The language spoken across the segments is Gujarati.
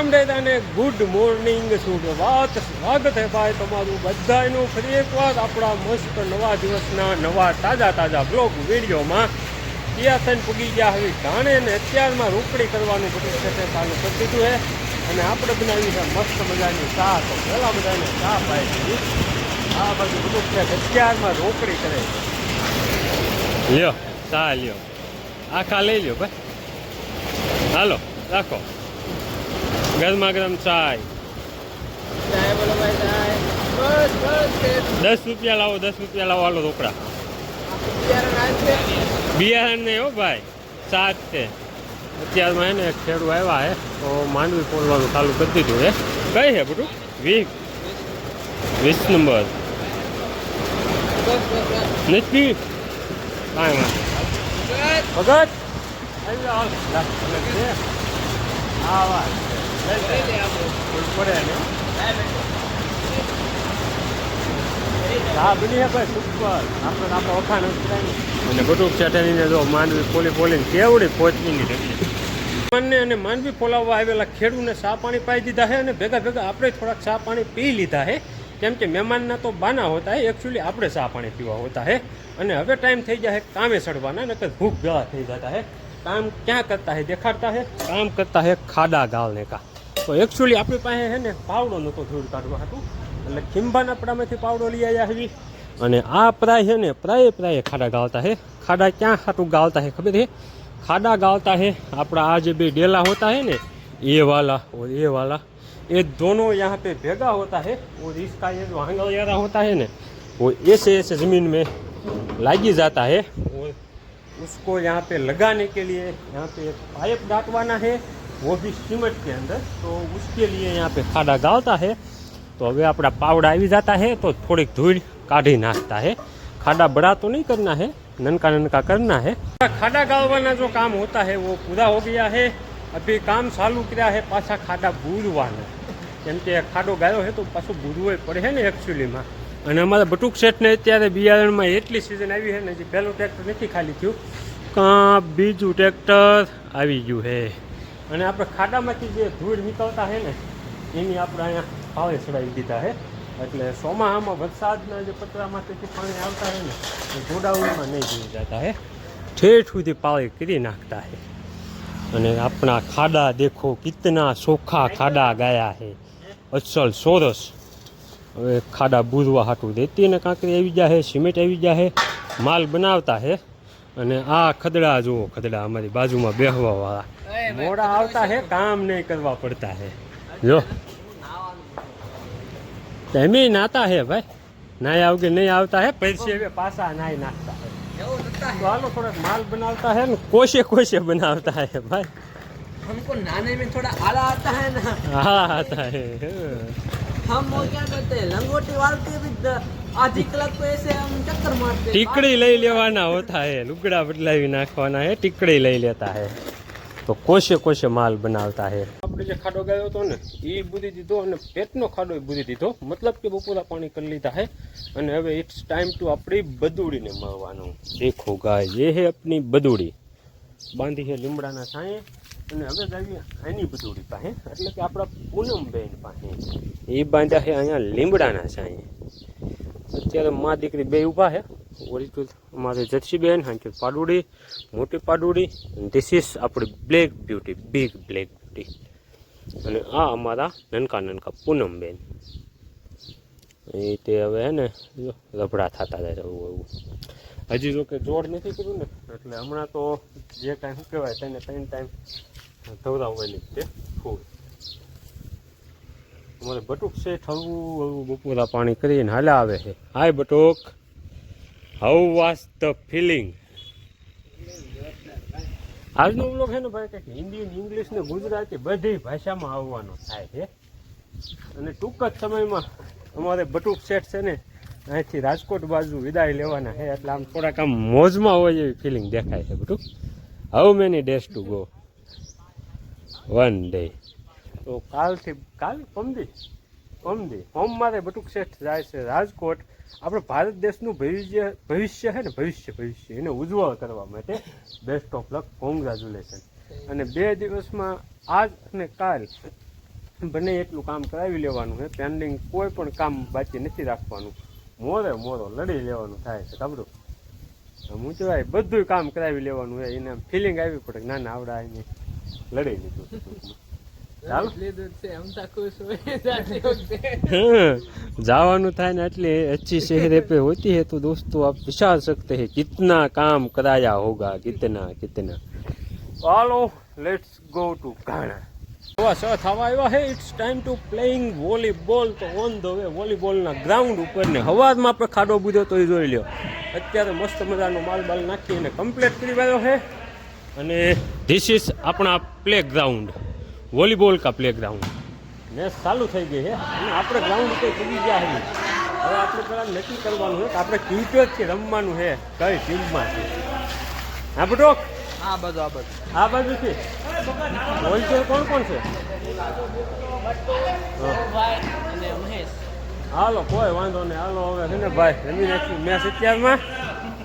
અને ગુડ મોર્નિંગ સુપ્રભાત સ્વાગત હે ભાઈ તમારું બધાયનું. ફરી એકવાર આપણા મસ્ત નવા દિવસના નવા તાજા તાજા બ્લોગ વિડીયોમાં. ત્યાં થઈને પૂગી ગયા હવે જાણે ને અત્યારમાં રોકડી કરવાનું બધું છે ચાલુ કરી દીધું છે અને આપણે બનાવી છે મસ્ત મજાની ચા તો પહેલાં બધાને ચા પાઈ આ બધું બધું છે અત્યારમાં રોકડી કરે લ્યો, ચા લ્યો. આખા લઈ લ્યો ભાઈ. હાલો, રાખો. ગરમા ગરમ ચાય. દસ રૂપિયા લાવો, દસ રૂપિયા લાવો, હાલો રોકડા. બિયારણ નહીં હો ભાઈ, સાત છે. અત્યારમાં એને ખેડૂ આવ્યા હે, તો માંડવી ફોડવાનું ચાલુ કરી દીધું હે. કઈ હે બધું? વીસ વીસ નંબર. નથી. કાંઈ વાંધો ભગત. આવી ને અને બધું ચટણીને જો માંડવી પોલી પોલીને કેવડી પહોંચવીની ઢગલી માનને અને માંડવી પોલાવવા આવેલા ખેડૂને ચા પાણી પાઈ દીધા છે અને ભેગા ભેગા આપણે થોડાક ચા પાણી પી લીધા છે કેમ કે મહેમાનના તો બાના હોતા હે એકચ્યુઅલી આપણે ચા પાણી પીવા હોતા હે. અને હવે ટાઈમ થઈ જાય કામે ચડવાના, નકર ભૂખ ભેળા થઈ જતા હે. કામ ક્યાં કરતા હે, દેખાડતા હે? કામ કરતા હે ખાડા ગાળને કા. તો એકચ્યુઅલી આપણી પાસે છે ને પાવડો નહોતો ધૂળ કાઢવા હતું એટલે ખીંભાના પડામાંથી પાવડો લઈ આવ્યા હવી અને આ પ્રાય છે ને પ્રાય પ્રાય ખાડા ગાળતા હે ખાડા ક્યાં ખાટું ગાળતા હે ખબર હે खाडा गालता है अपना आज भी डेला होता है ना ये वाला और ये वाला ये दोनों यहाँ पे भेगा होता है और इसका ये जो आंगल वगैरह होता है ना वो ऐसे ऐसे ज़मीन में लागी जाता है और उसको यहाँ पे लगाने के लिए यहाँ पे एक पाइप डाटवाना है वो भी सीमेंट के अंदर तो उसके लिए यहाँ पे खाडा गालता है तो अभी अपना पावड़ा આવી जाता है तो थोड़ी धूल काढ़ी नाखता है खाडा बड़ा तो नहीं करना है ननका ननका करना है खाडा गालवाना जो काम होता है वो पूरा हो गया है अभी काम चालू किया है पाछा खाडा બૂરવાના કેમ કે ખાડો ગાયો છે તો પાછું બૂરવો પડે છે ને એકચ્યુઅલીમાં અને અમારા બટુક શેઠને અત્યારે બિયારણમાં એટલી સિઝન આવી છે ને જે પહેલું ટ્રેક્ટર નથી ખાલી થયું કાં બીજું ટ્રેક્ટર આવી ગયું છે અને આપણે ખાડામાંથી જે ધૂળ નીકળતા હે ને, એની આપણે અહીંયા ભાવે ચડાવી દીધા છે એટલે ચોમાસામાં વરસાદના જે પતરામાંથી પાણી આવતા હે ને, એ ગોડાઉનમાં નહીં જોઈ જતા હે. ઠેઠ સુધી પાળી કરી નાખતા હે. અને આપણા ખાડા દેખો, કિતના ચોખ્ખા ખાડા ગયા હે. અસલ સોરસ હવે ખાડા બૂરવા હાટું દેતી ને કાંકરી આવી જાય સિમેન્ટ આવી જાય માલ બનાવતા હે. અને આ ખદડા જુઓ, ખદડા અમારી બાજુમાં બેહવા વાળા. મોડા આવતા હે કામ નહીં કરવા પડતા હે જો તમે નાતા હે ભાઈ નાય આવગે નહીં આવતા હે પૈસે હવે પાછા નાય નાખતા હે એવું लगता તો હાલો થોડાક માલ બનાવતા હે ને કોશે કોશે બનાવતા હે ભાઈ हमको नहाने में थोड़ा आला आता है ना હા હતા હે हम वो क्या करते हैं लंगोटी वालते भी द- आधी कलाक को ऐसे हम चक्कर मारते हैं। ટીકડી લઈ લેવાના હોતા હે લુગડા બદલાવી નાખવાના હે ટીકડી લઈ લેતા હે तो कोश कोशे माल बनाता है। आपने जो खाडो गायो तो ने ई बुदी दीदो ने पेट नो खाडो बुदी दीदो मतलब के बपोरा पानी कर लेता है और अब इट्स टाइम टू अपनी बदूड़ी ने मरवानो देखो गाय ये है अपनी बदूड़ी। बांधी है लिमड़ा ना साए और अब गाय एनी बदूड़ी पाहे मतलब के आपरा पूनम बहन पाहे ई बांधा है यहाँ लिमड़ा ना साए अच्छा तो माँ दीकरी बे उभा है ઓરિજિનલ અમારે જર્સીબેન હાંચી પાડુડી, મોટી પાડુડી ધીસ ઇઝ આપણી black beauty big black beauty અને આ અમારા નનકા નનકા પૂનમબેન. એ તે હવે હે ને, જો રભડા થતા જાય એવું એવું હજી જો કે જોડ નથી કર્યું ને, એટલે હમણાં તો જે કાંઈ શું કહેવાય, તેને ત્રણ ટાઈમ ધવરાવવાની જ તે ફૂલ. અમારે બટુક છે હળવું હળવું બપોરા પાણી કરીને હાલ્યા આવે છે. Hi Batuk. How was the feeling આજનો બ્લોગ છે ને ભાઈ કંઈક હિન્દી ને ઇંગ્લિશ ને ગુજરાતી બધી ભાષામાં આવવાનો થાય છે. અને ટૂંક જ સમયમાં અમારે બટુક સેટ છે ને અહીંથી રાજકોટ બાજુ વિદાય લેવાના છે. એટલે આમ થોડાક આમ મોજમાં હોય એવી ફિલિંગ દેખાય છે Batuk. How many days to go one day તો કાલથી કાલ પમદી પમદી હોમ મારે બટુક શેઠ જાય છે રાજકોટ. આપણે ભારત દેશનું ભવિષ્ય ભવિષ્ય છે ને, ભવિષ્ય ભવિષ્ય, એને ઉજ્જવળ કરવા માટે બેસ્ટ ઓફ લક કોંગ્રેચ્યુલેશન અને બે દિવસમાં આજ અને કાલ બને એટલું કામ કરાવી લેવાનું છે પેન્ડિંગ કોઈ પણ કામ બાકી નથી રાખવાનું. મોરે મોરો લડી લેવાનું થાય છે, ખબરું? હું કહેવાય બધું કામ કરાવી લેવાનું છે, એને ફિલિંગ આવી પડે ના ના, આવડા એને લડી લીધું जावानु था ना એટલે अच्छी चेहरे पे होती है तो दोस्तों आप विचार सकते हैं कितना काम कराया होगा कितना कितना ચાલો લેટ્સ ગો ટુ ઘાણા એવા સ થવા આવ્યા છે it's time to playing volleyball તો ઓન ધ વે વોલીબોલના ગ્રાઉન્ડ ઉપર ને હવામાં આપણે ખાડો બુધો તો એ જોઈ લ્યો અત્યારે મસ્ત મજાનો માલ બાલ નાખી અને કમ્પ્લીટ કરી વાળો છે અને ધીસ ઇઝ આપણા પ્લે ગ્રાઉન્ડ વોલીબોલ કા પ્લે ગ્રાઉન્ડ મેચ ચાલુ થઈ ગઈ છે. અને આપણે ગ્રાઉન્ડ ઉપર પૂગી ગયા છે. હવે આપણે પહેલાં નક્કી કરવાનું છે કે આપણે ક્રિકેટથી રમવાનું છે. કઈ ટીમમાં છે? હા બટો આ બધું આ બધું. આ બાજુથી હોલસેલ કોણ કોણ છે? ભાઈ અને મહેશ હાલો કોઈ વાંધો નહીં. હાલો હવે છે ને ભાઈ રમી નાખ્યું મેચ અત્યારમાં.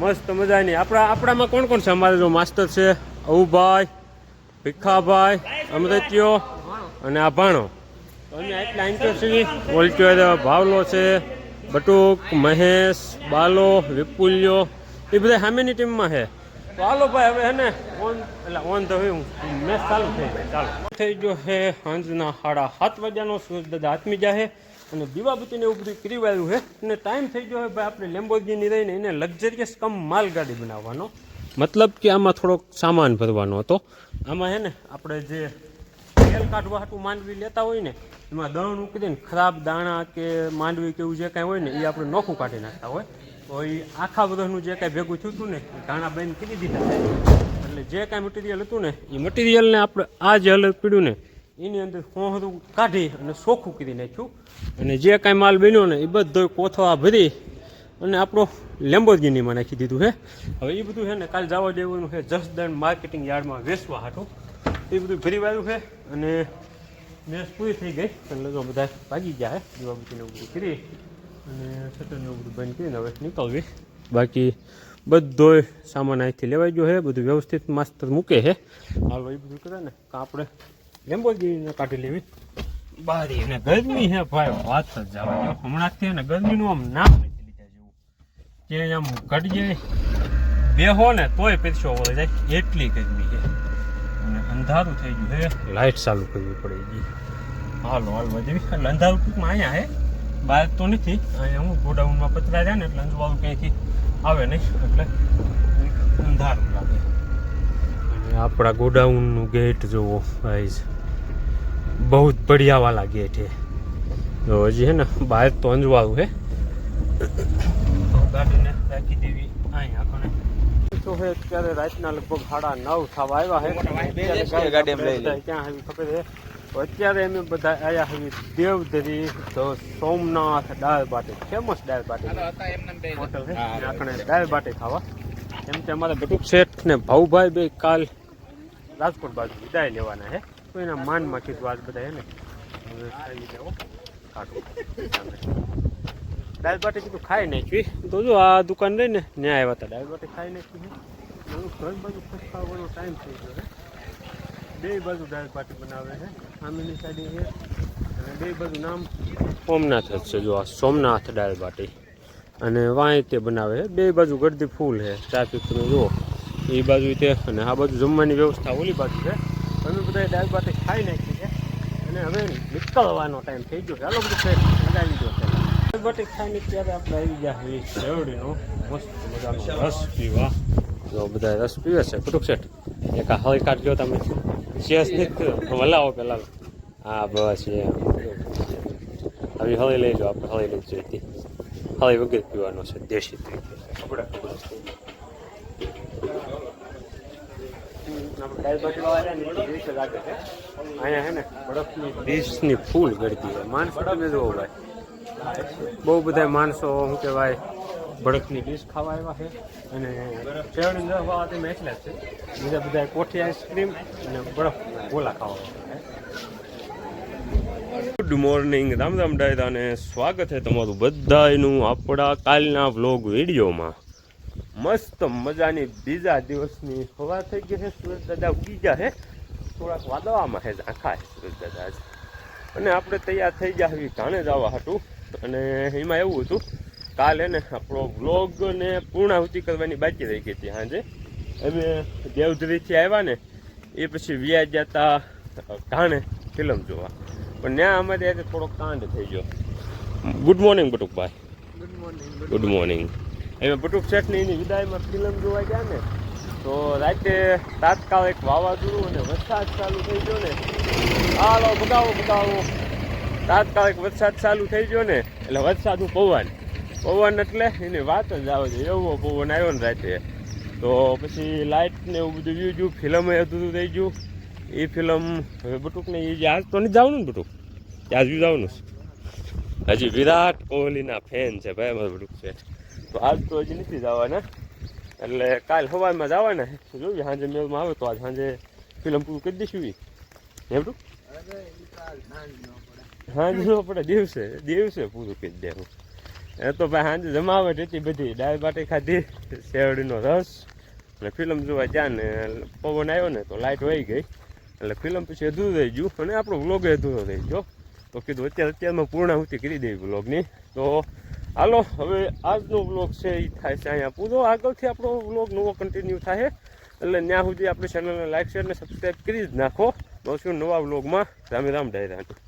મસ્ત મજાની. આપણા આપણામાં કોણ કોણ છે અમારે જો માસ્ટર છે અવુભાઈ. ભીખાભાઈ અમૃત્યો અને આ ભાણો. અમે એટલા ઇન્ટરેસ્ટની ઓલચો ભાવલો છે બટુક મહેશ બાલો વિપુલ્યો એ બધા સામેની ટીમમાં છે. તો હાલો ભાઈ હવે હેને ઓન એટલે ઓન તો હું મેચ ચાલુ થઈ જાય ચાલો. થઈ ગયો છે સાંજના સાડા સાત વાગ્યાનો સૂરજ દાદા હાથમી જાય અને દીવાબતીને એવું બધું કરી વાળ્યું છે. અને ટાઈમ થઈ ગયો છે ભાઈ આપણે લેમ્બોર્ગીની રહીને એને લક્ઝરિયસ કમ માલગાડી બનાવવાનો. મતલબ કે આમાં થોડોક સામાન ભરવાનો હતો. આમાં હે ને આપણે જે તેલ કાઢવા હાટું માંડવી લેતા હોય ને, એમાં દણ ઉકળીને ખરાબ દાણા કે માંડવી કે એવું જે કાંઈ હોય ને, એ આપણે નોખું કાઢી નાખતા હોય. તો એ આખા વર્ષનું જે કાંઈ ભેગું થયું હતું ને, એ દાણા બેન કરી દીધા. એટલે જે કાંઈ મટીરિયલ હતું ને, એ મટીરિયલને આપણે આ જે હલત પીડ્યું ને, એની અંદર હોહરું કાઢી અને ચોખ્ખું કરી નાખ્યું. અને જે કાંઈ માલ બન્યો ને, એ બધો કોથળા ભરી અને આપણો લેમ્બોર્ગિનીમાં નાખી દીધું છે હવે એ બધું છે ને કાલે જવા દેવાનું છે જસદણ માર્કેટિંગ યાર્ડમાં વેચવા હાટું. એ બધું ફરી વાળ્યું છે અને મેચ પૂરી થઈ ગઈ. એટલે જો બધા ભાગી ગયા છે દીવાબત્તીને બધું કરી અને છતરને બધું બંધ કરીને હવે નીકળવી. બાકી બધોય સામાન અહીંથી લેવાઈ ગયો છે બધું વ્યવસ્થિત માસ્તર મૂકે છે હાલો એ બધું કરે ને તો આપણે લેમ્બોર્ગિનીને કાઢી લેવી. બારી અને ગરમી છે ભાઈ. વાત જ જવા દો હમણાંથી ને ગરમીનું આમ નામ કે આમ ઘડીએ બેહો ને તોય પીરસો વળે જાય. એટલી ગરમી છે. અને અંધારું થઈ ગયું છે. લાઇટ ચાલુ કરવી પડે ગઈ હાલો હાલ વધવી એટલે અંધારું ટૂંકમાં અહીંયા હે બહાર તો નથી. અહીંયા હું ગોડાઉનમાં પતરા જાય ને એટલે અંજવાળું ક્યાંયથી આવે નહીં. એટલે અંધારું લાગે. અને આપણા ગોડાઉનનું ગેટ જુઓ આઈઝ બહુ જ બઢિયા વાલા ગેટ છે. તો હજી હે ને બહાર તો અંજવાળું તો ગાડીને રાખી દેવી. અહીંયા કણે તો હે અત્યારે રાતના લગભગ સાડા નવ થવા આવ્યા છે અત્યારે ગાડી એમ લઈ બધા ક્યાં આવી ખબર છે તો અત્યારે અમે બધા આવ્યા આવી દેવધરી તો સોમનાથ દાળ બાટી. ફેમસ દાળ બાટી. હોટલ છે આપણે દાળ બાટી ખાવા. એમ કે અમારે બટુક શેઠ ને ભાઉભાઈ બે કાલ રાજકોટ બાજુ વિદાય લેવાના છે તો એના માનમાં કીધું આજ બધા હે ને હવે ખાઈ લેવો ખાટું દાળ બાટી કીધું ખાઈ નાખી. તો જો આ દુકાન રહી ને ત્યાં આવ્યા હતા. દાળ બાટી ખાઈ નાખી છે. ઘર બાજુ ખસકાવવાનો ટાઈમ થઈ ગયો બે બાજુ દાળ બાટી બનાવે છે. સામેની છે અને બે બાજુ નામ સોમનાથ જ છે. જો આ સોમનાથ દાળ બાટી. અને વાંય તે બનાવે છે. બે બાજુ ગરદી ફૂલ છે. ટ્રાફિક તમે જુઓ. એ બાજુ તે અને આ બાજુ જમવાની વ્યવસ્થા ઓલી બાજુ છે. અમે બધા દાળ બાટી ખાઈ નાખી છે. અને હવે નીકળવાનો ટાઈમ થઈ ગયો છે. હાલો બધું ફેર લગાવી દો. દાળ બાટી ખાઈને ત્યારે આપણે આવી ગયા છીએ શેરડીનો. રસ પીવા. જો બધા રસ પીવે છે કુટુક શેઠ. એક હળી કાઢ લ્યો તમે શેસ નથી વલાવો પેલા. હા, બસ એમ. હવે હળી લઈ લો આપણે હળી લઈ જોઈતી હળી વગર પીવાનો છે, દેશી અહીંયા હે ને, બરફની ડીશની ફૂલ ગળતી હોય માણસો જુઓ ભાઈ. બહુ બધા માણસો, શું કહેવાય, ભડકની ડીશ ખાવા આવ્યા છે. અને શેરડી ન ખાવા તેમ એટલા જ છે. બીજા બધા કોઠી આઈસ્ક્રીમ અને બરફ ગોલા ખાવા ગુડ મોર્નિંગ રામ રામ ડાયરા અને સ્વાગત છે તમારું બધાયનું આપણા કાલના વ્લોગ વિડીયોમાં. મસ્ત મજાની બીજા દિવસની હવા થઈ ગઈ છે સુરત દાદા ઉગી ગયા છે. થોડાક વાદળામાં છે છે સુરત દાદા અને આપણે તૈયાર થઈ ગયા હવે ઘાણે જવા હતું અને એમાં એવું હતું કાલે ને આપણો વ્લોગને પૂર્ણાહુતિ કરવાની બાકી રહી ગઈ હતી સાંજે. અમે દેવધરીથી આવ્યા ને એ પછી વ્યાજ જતા ઘાણે ફિલ્મ જોવા. પણ ત્યાં અમારે આજે થોડોક કાંડ થઈ ગયો. Good morning Batukbhai good morning good morning એમાં બટુક શેઠની વિદાયમાં ફિલ્મ જોવા ગયા ને તો રાતે તાત્કાલિક વાવાઝોડું અને વરસાદ ચાલુ થઈ ગયો ને. હાલો બગાવો બગાવો તાત્કાલિક વરસાદ ચાલુ થઈ ગયો ને, એટલે વરસાદનું પવન. પવન એટલે એની વાત જ આવે છે, એવો પવન આવ્યો ને રાતે. તો પછી લાઇટ ને એવું બધું વ્યૂ ગયું ફિલ્મ અધૂરું થઈ ગયું. એ ફિલ્મ હવે બટુકને એ આજ તો નહીં જવાનું ને બટુક? આજ બી જવાનું હજી વિરાટ કોહલીના ફેન છે ભાઈ અમારો બટુક છે. તો આજ તો હજી નથી જવાના. એટલે કાલ સવારમાં જવાના. જોઈએ સાંજે મેળમાં આવે તો આજ સાંજે ફિલ્મ પૂરું કરી દઈશું એ બટુક? આપણે સાંજે પડે દિવસે દિવસે પૂરું કરી દેવું. એ તો ભાઈ સાંજે જમાવટ હતી બધી, દાળ બાટી ખાધી, શેરડીનો રસ, અને ફિલ્મ જોવા ગયા ને, પવન આવ્યો ને તો લાઇટ વહી ગઈ. એટલે ફિલ્મ પછી અધૂરું રહી ગયું, અને આપણો વ્લોગ અધૂરો રહી ગયો. તો કીધું અત્યારે, અત્યારમાં પૂર્ણાહુતિ કરી દેવી વ્લોગની. તો હાલો, હવે આજનો વ્લોગ છે એ થાય છે અહીંયા પૂરો. આગળથી આપણો વ્લોગ નવો કન્ટિન્યુ થાય. એટલે ત્યાં સુધી આપણી ચેનલને લાઈક શેર અને સબસ્ક્રાઈબ કરી જ નાખો. તો શું નવા વ્લોગમાં. રામે રામ ડાયરા